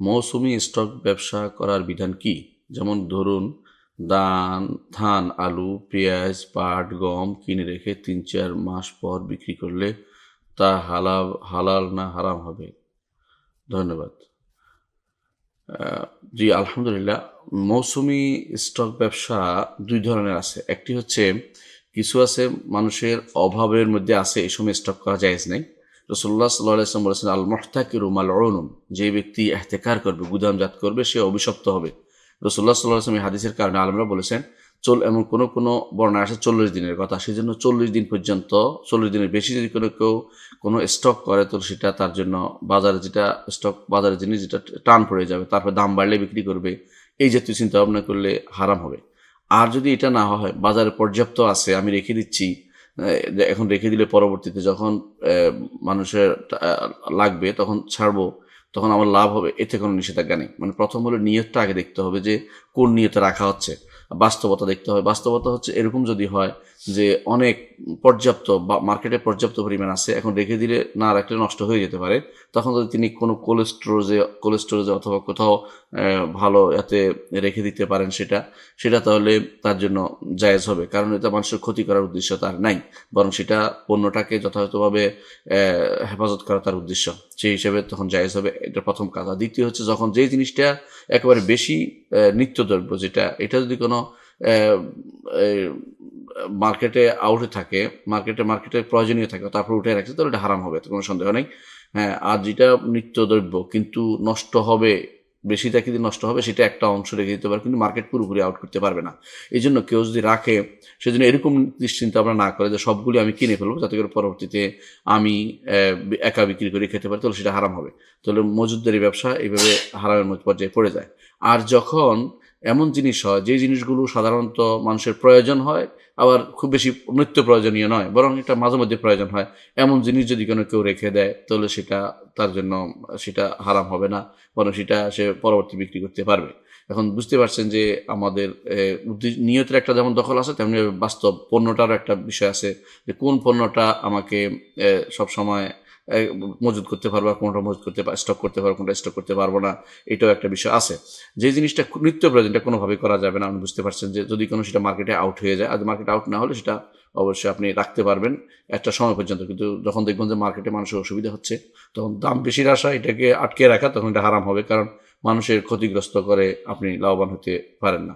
মৌসুমি stock ব্যবসা করার বিধান কি? যেমন ধরুন, দান, ধান, আলু, পেঁয়াজ, পাট, গম কিনে রেখে তিন চার মাস পর বিক্রি করলে তা হালাল হালাল না হারাম হবে? ধন্যবাদ। জি, আলহামদুলিল্লাহ। মৌসুমি স্টক ব্যবসা দুই ধরনের আছে। একটি হচ্ছে, কিছু আছে মানুষের অভাবের মধ্যে আছে, এই সময় স্টক করা জায়েজ নেই। রসল্লাহ সাল্লাম বলেছেন আল মহতাকির মাল অনুম যে ব্যক্তি এহতেকার করবে, গুদামজাত করবে, সে অভিশপ্ত হবে। রসল্লাহ সাল্লাহ এই হাদিসের কারণে আলমরা বলেছেন, চল, এমন কোনো কোনো বর্ণা আসে চল্লিশ দিনের কথা। সেই জন্য চল্লিশ দিন পর্যন্ত, চল্লিশ দিনের বেশি যদি কোনো কেউ কোনো স্টক করে, তো সেটা তার জন্য বাজারে যেটা স্টক বাজারে জিনিস যেটা টান পড়ে যাবে, তারপর দাম বাড়লে বিক্রি করবে। এই জাতীয় চিন্তা ভাবনা করলে হারাম হবে। আর যদি এটা না হয়, বাজারে পর্যাপ্ত আছে, আমি রেখে দিচ্ছি এখন রেখে দিলে পরবর্তীতে যখন মানুষের লাগবে, তখন ছাড়বো, তখন আমার লাভ হবে এতে কোনো নিষেধাজ্ঞা নেই। মানে প্রথম হলো নিয়তটা আগে দেখতে হবে যে কোন নিয়তে রাখা হচ্ছে। বাস্তবতা দেখতে হয়। বাস্তবতা হচ্ছে এরকম যদি হয় যে অনেক পর্যাপ্ত বা মার্কেটে পর্যাপ্ত পরিমাণ আছে, এখন রেখে দিলে না রাখলে নষ্ট হয়ে যেতে পারে। তখন যদি তিনি কোনো কোল্ড স্টোরেজে অথবা কোথাও ভালো এতে রেখে দিতে পারেন সেটা সেটা তাহলে তার জন্য জায়েজ হবে। কারণ এটা মানুষের ক্ষতি করার উদ্দেশ্য তার নাই। বরং সেটা পণ্যটাকে যথাযথভাবে হেফাজত করা তার উদ্দেশ্য। সেই হিসেবে তখন জায়েজ হবে। এটা প্রথম কাজ। আর দ্বিতীয় হচ্ছে যখন যেই জিনিসটা একেবারে বেশি নিত্যদ্রব্য, যেটা, এটা যদি কোনো মার্কেটে আউটে থাকে মার্কেটে মার্কেটে প্রয়োজনীয় থাকে, তারপর উঠে রাখছে, তাহলে এটা হারাম হবে, এতে কোনো সন্দেহ নেই। হ্যাঁ আর যেটা নিত্য দ্রব্য কিন্তু নষ্ট হবে বেশিটা কিন্তু নষ্ট হবে, সেটা একটা অংশ রেখে দিতে পারে, কিন্তু মার্কেট পুরোপুরি আউট করতে পারবে না। এই জন্য কেউ যদি রাখে, সেজন্য এরকম নিশ্চিন্তা আমরা না করে যে সবগুলি আমি কিনে ফেলব, যাতে করে পরবর্তীতে আমি একা বিক্রি করে খেতে পারি, তাহলে সেটা হারাম হবে। তাহলে মজুদদারি ব্যবসা এইভাবে হারামের মধ্যে পর্যায়ে পড়ে যায়। আর যখন এমন জিনিস হয় যে জিনিসগুলো সাধারণত মানুষের প্রয়োজন হয়, আবার খুব বেশি নিত্য প্রয়োজনীয় নয়, বরং এটা মাঝে মধ্যে প্রয়োজন হয়। এমন জিনিস যদি কোনো কেউ রেখে দেয়, তাহলে সেটা তার জন্য সেটা হারাম হবে না, বরং সেটা সে পরবর্তী বিক্রি করতে পারবে। এখন বুঝতে পারছেন যে আমাদের নিয়তের একটা যেমন দখল আছে, তেমনি বাস্তব পণ্যটারও একটা বিষয় আছে, যে কোন পণ্যটা আমাকে সব সময় মজুত করতে পারব আর কোনটা মজুত করতে স্টক করতে পারব, কোনটা স্টক করতে পারব না, এটাও একটা বিষয় আছে। যে জিনিসটা নিত্য প্রয়োজনটা কোনোভাবেই করা যাবে না, আপনি বুঝতে পারছেন যে যদি কোনো সেটা মার্কেটে আউট হয়ে যায়, আর মার্কেট আউট না হলে সেটা অবশ্যই আপনি রাখতে পারবেন একটা সময় পর্যন্ত। কিন্তু যখন দেখবেন যে মার্কেটে মানুষের অসুবিধা হচ্ছে, তখন দাম বেশির আশা এটাকে আটকে রাখা, তখন এটা হারাম হবে, কারণ মানুষের ক্ষতিগ্রস্ত করে আপনি লাভবান হতে পারেন না।